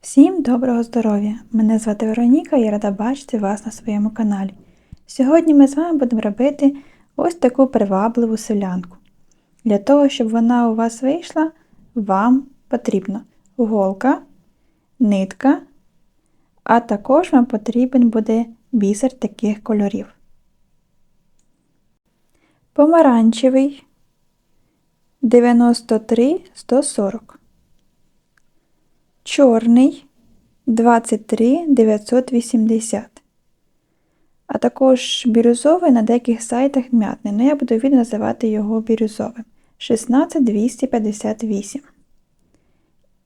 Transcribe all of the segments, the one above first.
Всім доброго здоров'я! Мене звати Вероніка і рада бачити вас на своєму каналі. Сьогодні ми з вами будемо робити ось таку привабливу селянку. Для того, щоб вона у вас вийшла, вам потрібна голка, нитка, а також вам потрібен буде бісер таких кольорів. Помаранчевий 93 140 Чорний 23 980. А також бірюзовий на деяких сайтах м'ятний, але я буду від називати його бірюзовим. 16 258.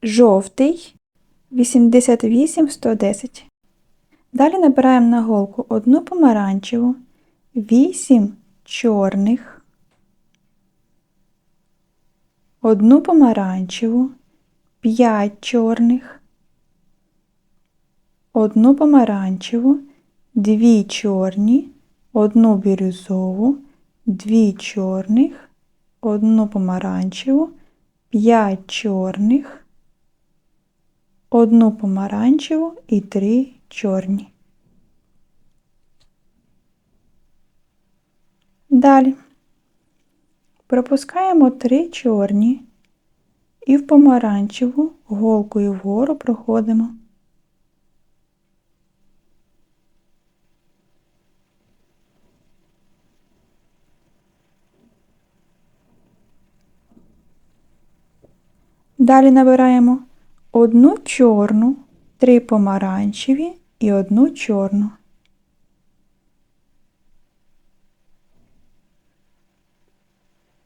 Жовтий 88 110. Далі набираємо на голку одну помаранчеву, 8 чорних, одну помаранчеву. 5 чорних, одну помаранчеву, дві чорні, одну бірюзову, дві чорних, одну помаранчеву, 5 чорних, одну помаранчеву і 3 чорні. Далі пропускаємо 3 чорні і в помаранчеву голкою вгору проходимо. Далі набираємо одну чорну, три помаранчеві і одну чорну.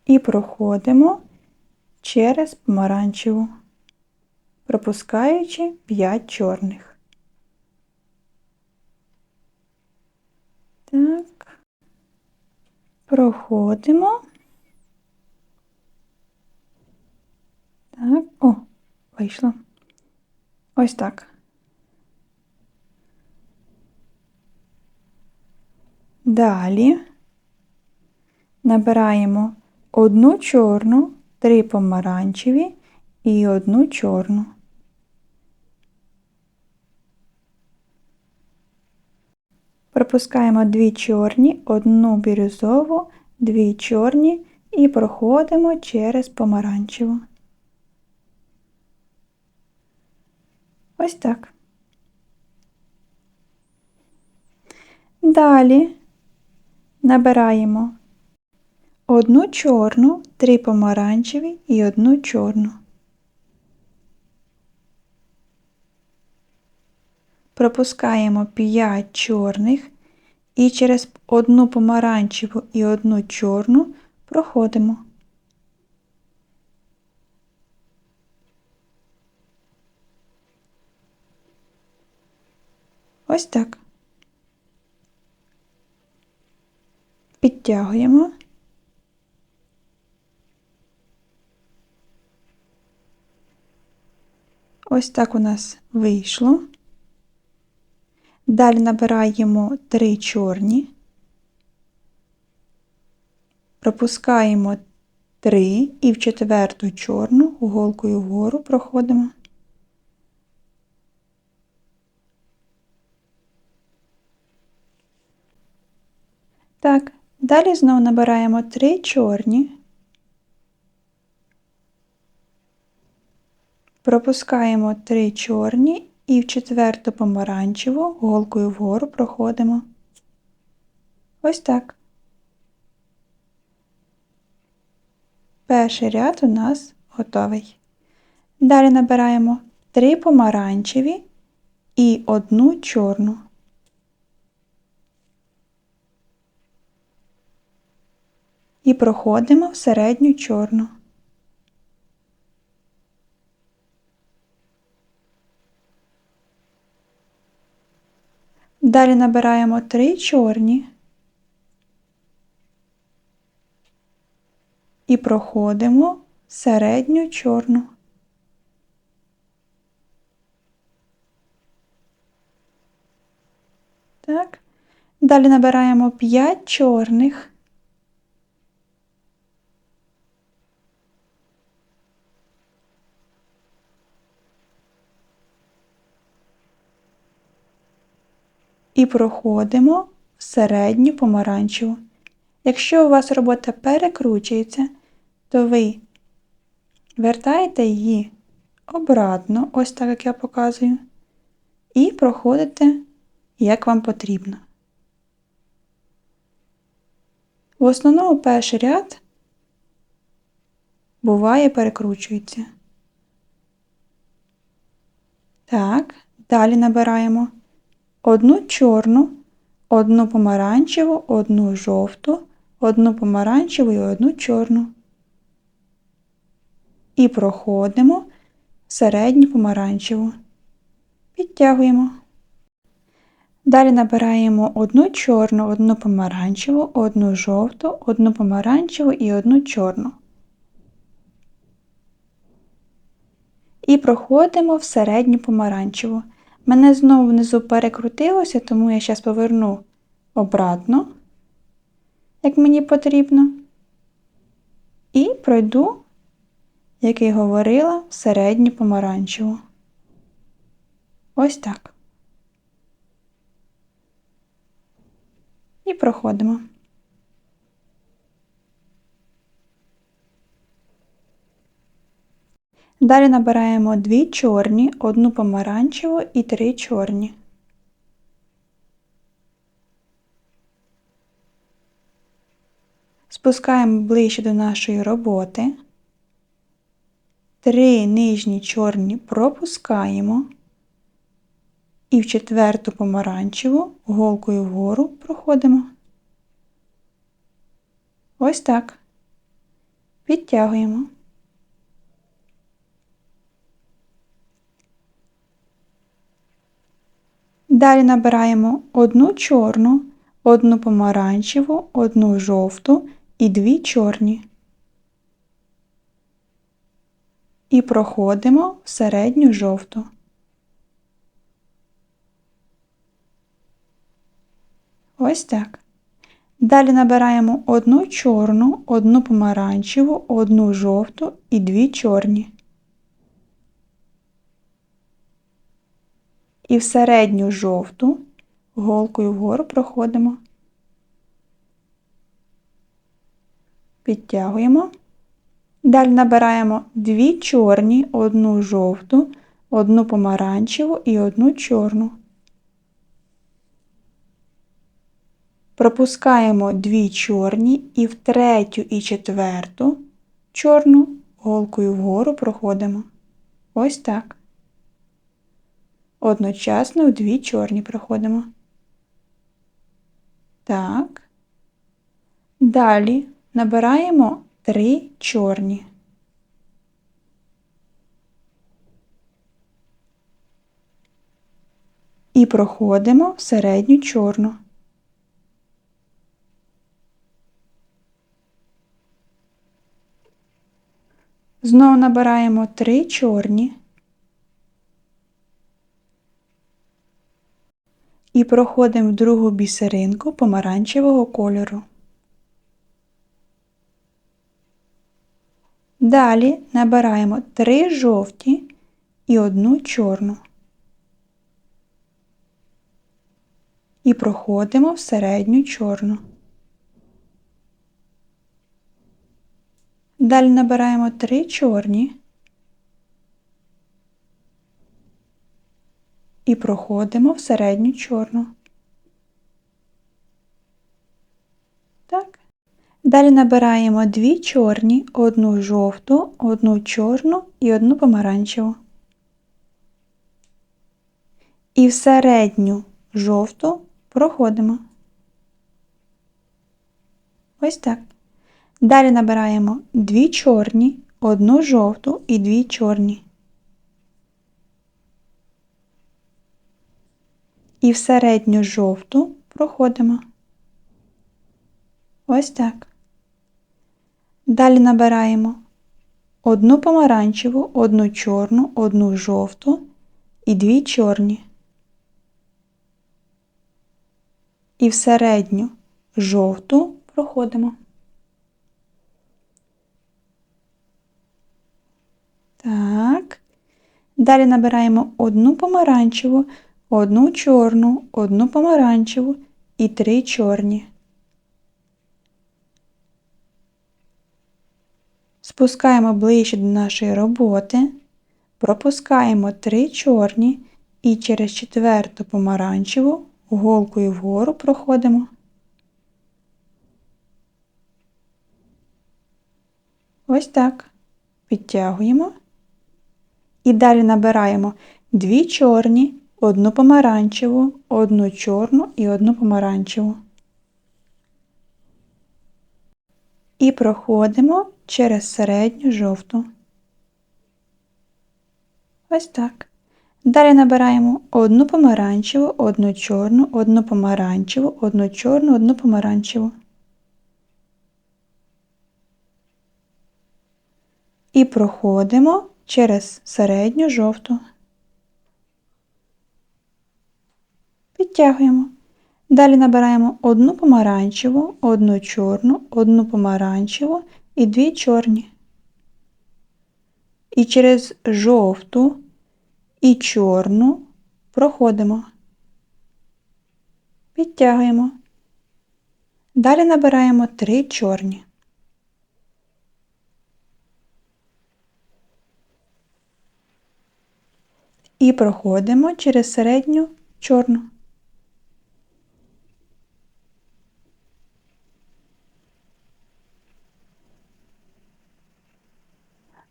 І проходимо через помаранчеву, пропускаючи 5 чорних. Так, проходимо. Так, о, вийшло. Ось так. Далі набираємо одну чорну три помаранчеві і одну чорну. Пропускаємо дві чорні, одну бірюзову, дві чорні і проходимо через помаранчеву. Ось так. Далі набираємо одну чорну, три помаранчеві і одну чорну. Пропускаємо 5 чорних і через одну помаранчеву і одну чорну проходимо. Ось так. Підтягуємо. Ось так у нас вийшло. Далі набираємо три чорні, пропускаємо три і в четверту чорну голкою вгору проходимо. Так, далі знову набираємо три чорні. Пропускаємо три чорні і в четверту помаранчеву голкою вгору проходимо. Ось так. Перший ряд у нас готовий. Далі набираємо три помаранчеві і одну чорну. І проходимо в середню чорну. Далі набираємо три чорні і проходимо середню чорну. Так. Далі набираємо 5 чорних. І проходимо в середню помаранчеву. Якщо у вас робота перекручується, то ви вертаєте її обратно, ось так як я показую, і проходите, як вам потрібно. В основному перший ряд буває перекручується. Так, далі набираємо одну чорну, одну помаранчеву, одну жовту, одну помаранчеву і одну чорну. І проходимо середню помаранчеву. Підтягуємо. Далі набираємо одну чорну, одну помаранчеву, одну жовту, одну помаранчеву і одну чорну. І проходимо в середню помаранчеву. Мене знову внизу перекрутилося, тому я зараз поверну обратно, як мені потрібно. І пройду, як і говорила, в середню помаранчеву. Ось так. І проходимо. Далі набираємо дві чорні, одну помаранчеву і три чорні. Спускаємо ближче до нашої роботи. Три нижні чорні пропускаємо. І в четверту помаранчеву голкою вгору проходимо. Ось так. Підтягуємо. Далі набираємо одну чорну, одну помаранчеву, одну жовту і дві чорні. І проходимо в середню жовту. Ось так. Далі набираємо одну чорну, одну помаранчеву, одну жовту і дві чорні. І в середню жовту голкою вгору проходимо, підтягуємо. Далі набираємо дві чорні, одну жовту, одну помаранчеву і одну чорну. Пропускаємо дві чорні і в третю і четверту чорну голкою вгору проходимо. Ось так. Одночасно в дві чорні проходимо. Так. Далі набираємо три чорні. І проходимо в середню чорну. Знову набираємо три чорні і проходимо в другу бісеринку помаранчевого кольору. Далі набираємо три жовті і одну чорну. І проходимо в середню чорну. Далі набираємо три чорні і проходимо в середню чорну. Так. Далі набираємо дві чорні, одну жовту, одну чорну і одну помаранчеву. І в середню жовту проходимо. Ось так. Далі набираємо дві чорні, одну жовту і дві чорні. І в середню жовту проходимо. Ось так. Далі набираємо одну помаранчеву, одну чорну, одну жовту і дві чорні. І в середню жовту проходимо. Так. Далі набираємо одну помаранчеву, одну чорну, одну помаранчеву і три чорні. Спускаємо ближче до нашої роботи, пропускаємо три чорні і через четверту помаранчеву голкою вгору проходимо. Ось так. Підтягуємо. І далі набираємо дві чорні, одну помаранчеву, одну чорну і одну помаранчеву. І проходимо через середню жовту. Ось так. Далі набираємо одну помаранчеву, одну чорну, одну помаранчеву, одну чорну, одну помаранчеву. І проходимо через середню жовту. Підтягуємо. Далі набираємо одну помаранчеву, одну чорну, одну помаранчеву і дві чорні. І через жовту і чорну проходимо. Підтягуємо. Далі набираємо три чорні. І проходимо через середню чорну.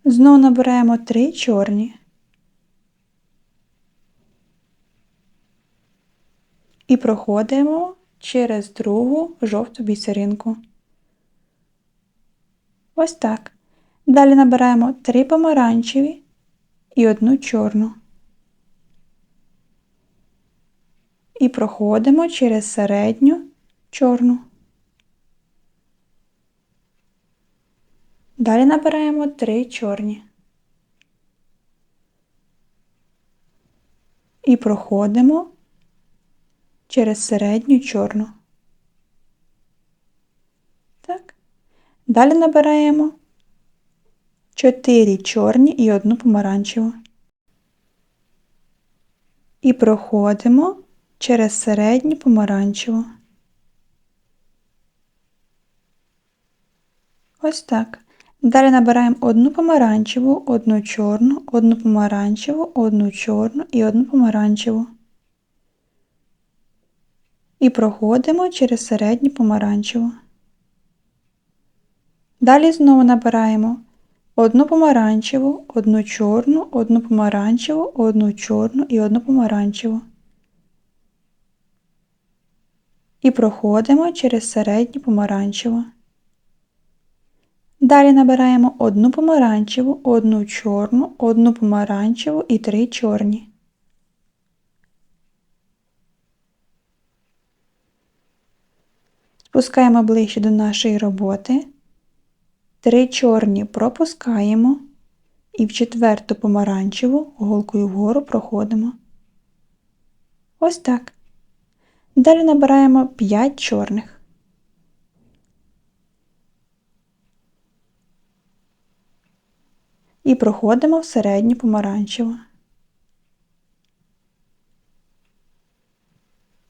Знову набираємо три чорні. І проходимо через другу жовту бісеринку. Ось так. Далі набираємо три помаранчеві і одну чорну. І проходимо через середню чорну. Далі набираємо три чорні. І проходимо через середню чорну. Так. Далі набираємо 4 чорні і одну помаранчеву. І проходимо через середню помаранчеву. Ось так. Далі набираємо одну помаранчеву, одну чорну, одну помаранчеву, одну чорну і одну помаранчеву. І проходимо через середню помаранчеву. Далі знову набираємо одну помаранчеву, одну чорну, одну помаранчеву, одну чорну і одну помаранчеву. І проходимо через середню помаранчеву. Далі набираємо одну помаранчеву, одну чорну, одну помаранчеву і три чорні. Спускаємо ближче до нашої роботи. Три чорні пропускаємо і в четверту помаранчеву голкою вгору проходимо. Ось так. Далі набираємо 5 чорних. І проходимо в середню помаранчеву.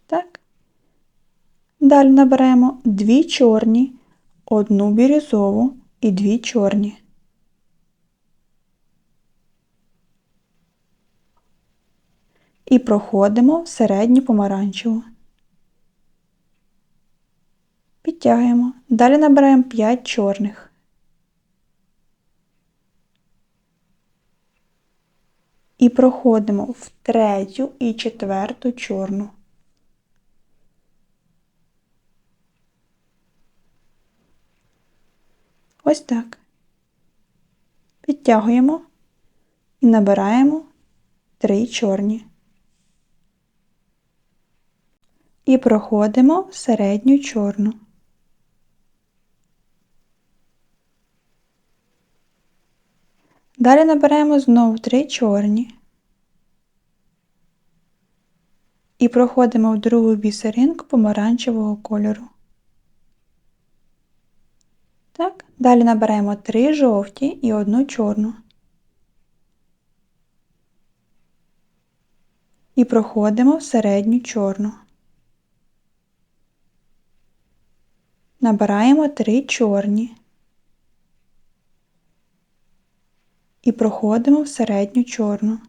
Так. Далі наберемо дві чорні, одну бірюзову і дві чорні. І проходимо в середню помаранчеву. Підтягуємо. Далі набираємо 5 чорних. І проходимо в третю і четверту чорну. Ось так. Підтягуємо і набираємо три чорні. І проходимо в середню чорну. Далі наберемо знову три чорні і проходимо в другу бісеринку помаранчевого кольору. Так, Далі наберемо три жовті і одну чорну. І проходимо в середню чорну. Набираємо три чорні. І проходимо в середню чорну.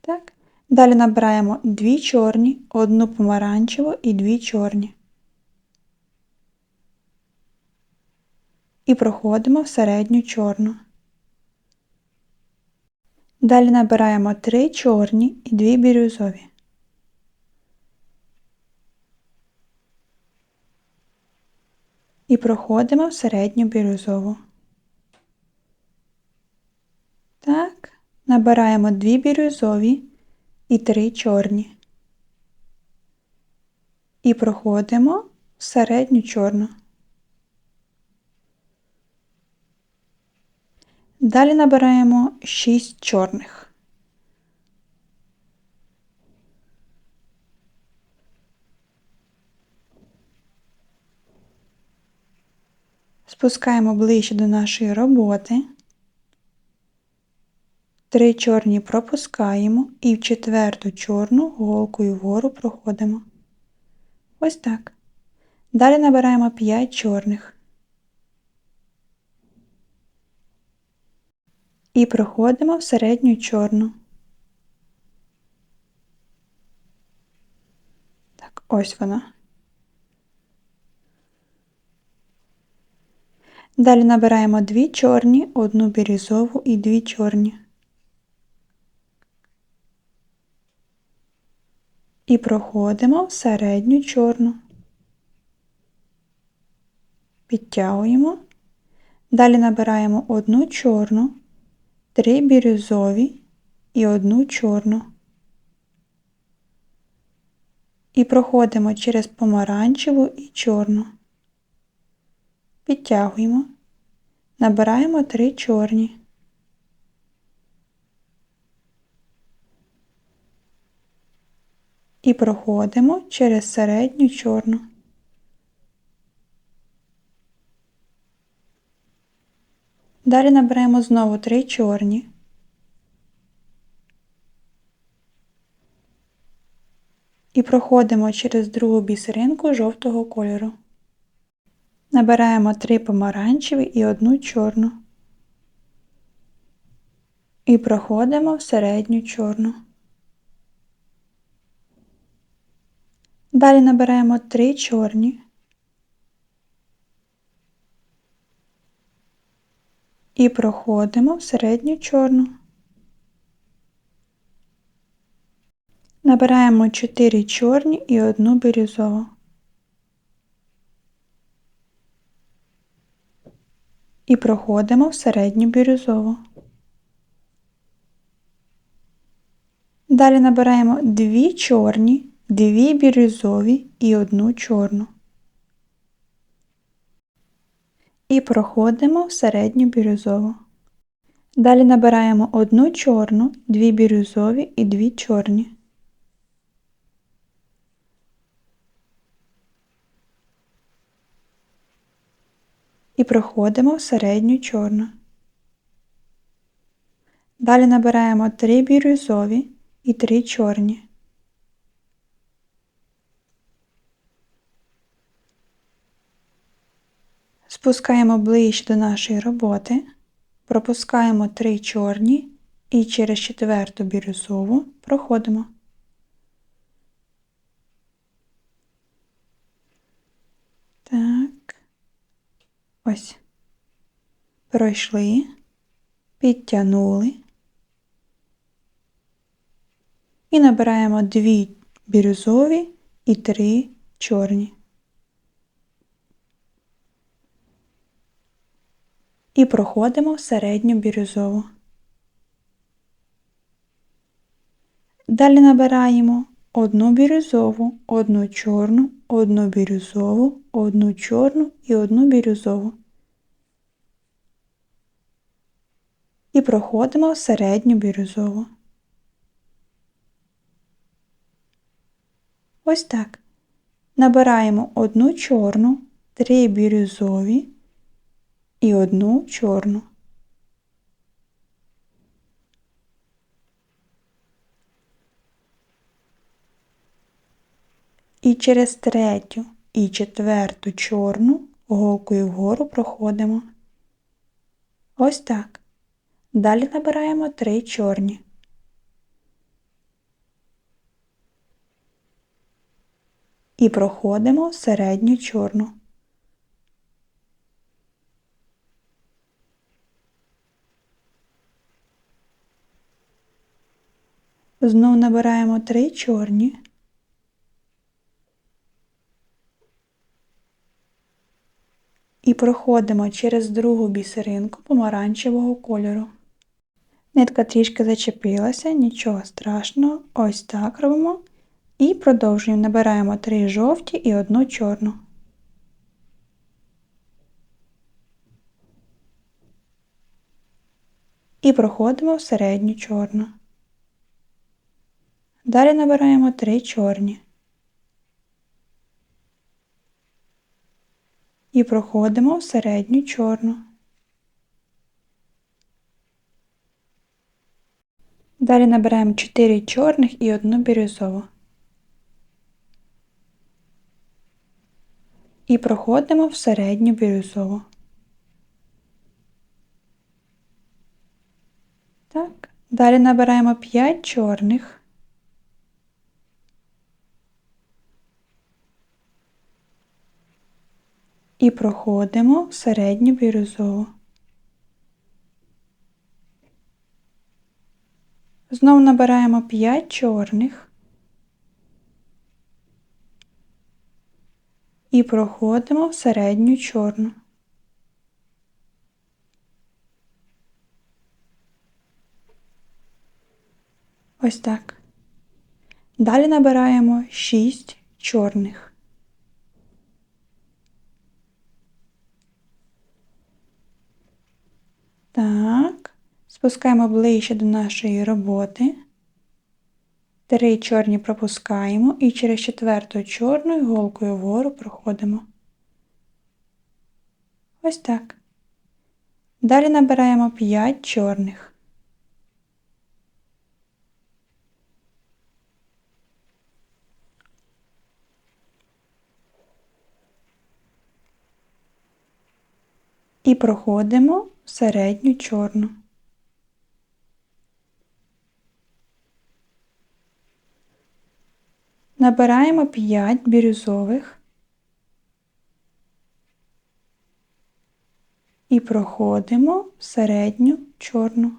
Так. Далі набираємо дві чорні, одну помаранчеву і дві чорні. І проходимо в середню чорну. Далі набираємо три чорні і дві бірюзові. І проходимо в середню бірюзову. Так, набираємо дві бірюзові і три чорні. І проходимо в середню чорну. Далі набираємо 6 чорних. Спускаємо ближче до нашої роботи. Три чорні пропускаємо і в четверту чорну голкою вгору проходимо. Ось так. Далі набираємо 5 чорних. І проходимо в середню чорну. Так, ось вона. Далі набираємо дві чорні, одну бірюзову і дві чорні. І проходимо в середню чорну. Підтягуємо. Далі набираємо одну чорну, три бірюзові і одну чорну. І проходимо через помаранчеву і чорну. Підтягуємо. Набираємо три чорні. І проходимо через середню чорну. Далі наберемо знову три чорні. І проходимо через другу бісеринку жовтого кольору. Набираємо три помаранчеві і одну чорну. І проходимо в середню чорну. Далі набираємо три чорні. І проходимо в середню чорну. Набираємо 4 чорні і одну бірюзову. І проходимо в середню бірюзову. Далі набираємо 2 чорні, 2 бірюзові і одну чорну. І проходимо в середню бірюзову. Далі набираємо одну чорну, дві бірюзові і дві чорні. І проходимо в середню чорну. Далі набираємо три бірюзові і три чорні. Спускаємо ближче до нашої роботи, пропускаємо три чорні і через четверту бірюзову проходимо. Так, ось. Пройшли, підтягнули і набираємо дві бірюзові і три чорні. І проходимо в середню бірюзову. Далі набираємо одну бірюзову, одну чорну, одну бірюзову, одну чорну і одну бірюзову. І проходимо в середню бірюзову. Ось так. Набираємо одну чорну, три бірюзові, і одну чорну. І через третю і четверту чорну голкою вгору проходимо. Ось так. Далі набираємо три чорні. І проходимо середню чорну. Знов набираємо три чорні. І проходимо через другу бісеринку помаранчевого кольору. Нитка трішки зачепилася, нічого страшного. Ось так робимо. І продовжуємо. Набираємо три жовті і одну чорну. І проходимо в середню чорну. Далі набираємо три чорні. І проходимо в середню чорну. Далі набираємо 4 чорних і одну бірюзову. І проходимо в середню бірюзову. Так. Далі набираємо 5 чорних. І проходимо в середню бірюзову. Знову набираємо 5 чорних і проходимо в середню чорну. Ось так. Далі набираємо 6 чорних. Так. Спускаємо ближче до нашої роботи. Три чорні пропускаємо і через четверту чорну іголкою вгору проходимо. Ось так. Далі набираємо 5 чорних. І проходимо середню чорну. Набираємо 5 бірюзових і проходимо середню чорну.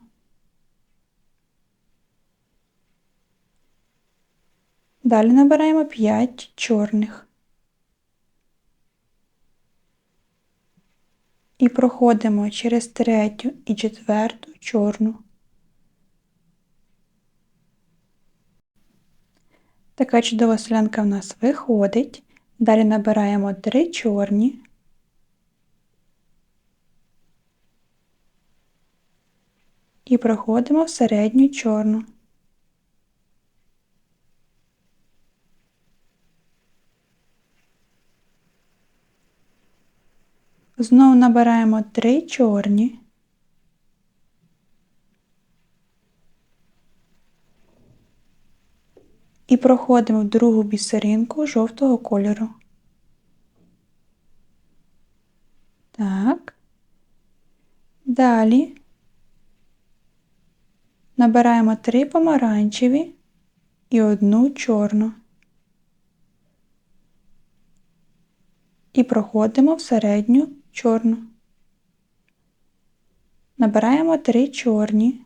Далі набираємо 5 чорних і проходимо через третю і четверту чорну. Така чудова солянка в нас виходить. Далі набираємо три чорні. І проходимо в середню чорну. Знову набираємо три чорні. і проходимо в другу бісеринку жовтого кольору. Так. Далі набираємо три помаранчеві і одну чорну. І проходимо в середню чорну. Набираємо три чорні.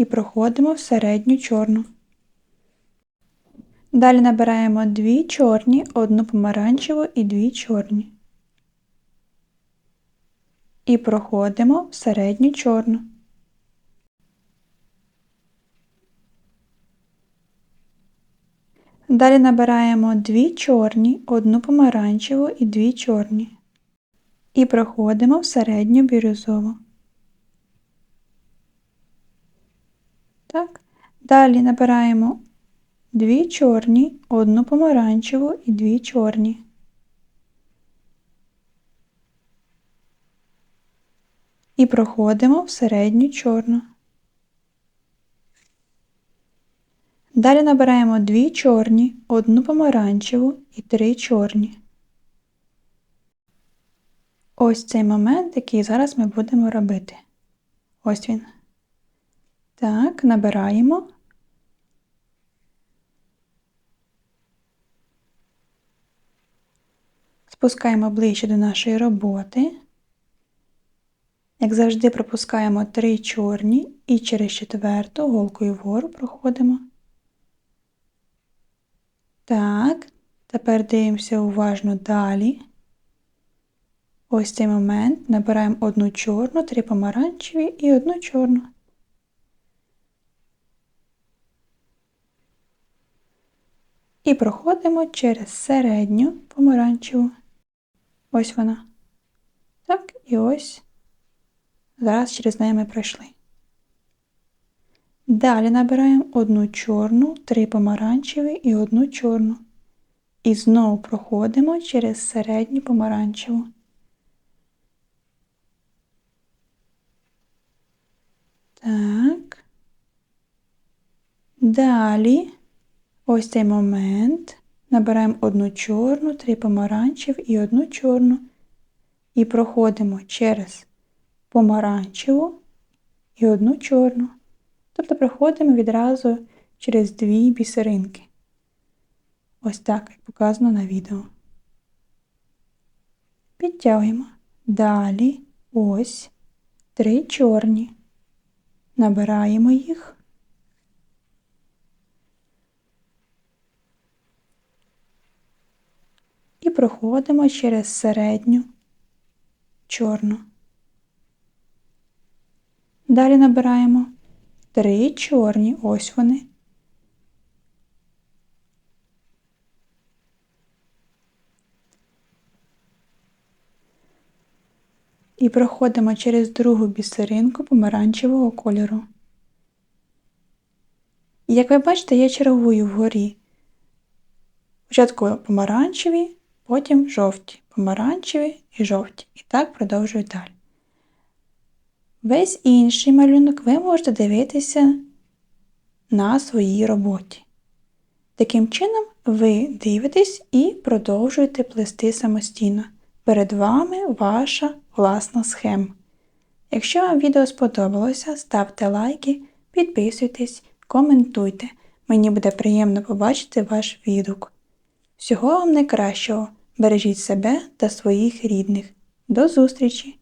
і проходимо в середню чорну. Далі набираємо дві чорні, одну помаранчеву і дві чорні. І проходимо в середню чорну. Далі набираємо дві чорні, одну помаранчеву і дві чорні. І проходимо в середню бірюзову. Так. Далі набираємо дві чорні, одну помаранчеву і дві чорні. І проходимо в середню чорну. Далі набираємо дві чорні, одну помаранчеву і три чорні. Ось цей момент, який зараз ми будемо робити. Ось він. Так, набираємо. Спускаємо ближче до нашої роботи. Як завжди, пропускаємо три чорні і через четверту голкою вгору проходимо. Так, тепер дивимося уважно далі. Ось цей момент набираємо одну чорну, три помаранчеві і одну чорну. І проходимо через середню помаранчеву. Ось вона. Так, і ось. Зараз через неї ми пройшли. Далі набираємо одну чорну, три помаранчеві і одну чорну. І знову проходимо через середню помаранчеву. Так. Далі, ось цей момент, набираємо одну чорну, три помаранчев і одну чорну. І проходимо через помаранчеву і одну чорну. Тобто проходимо відразу через дві бісеринки. Ось так, як показано на відео. Підтягуємо. Далі ось три чорні. Набираємо їх. І проходимо через середню чорну. Далі набираємо три чорні, ось вони. І проходимо через другу бісеринку помаранчевого кольору. Як ви бачите, я чергую вгорі. Спочатку помаранчеві, потім жовті, помаранчеві і жовті. І так продовжую далі. Весь інший малюнок ви можете дивитися на своїй роботі. Таким чином, ви дивитесь і продовжуєте плести самостійно. Перед вами ваша власна схема. Якщо вам відео сподобалося, ставте лайки, підписуйтесь, коментуйте. Мені буде приємно побачити ваш відгук. Всього вам найкращого! Бережіть себе та своїх рідних. До зустрічі!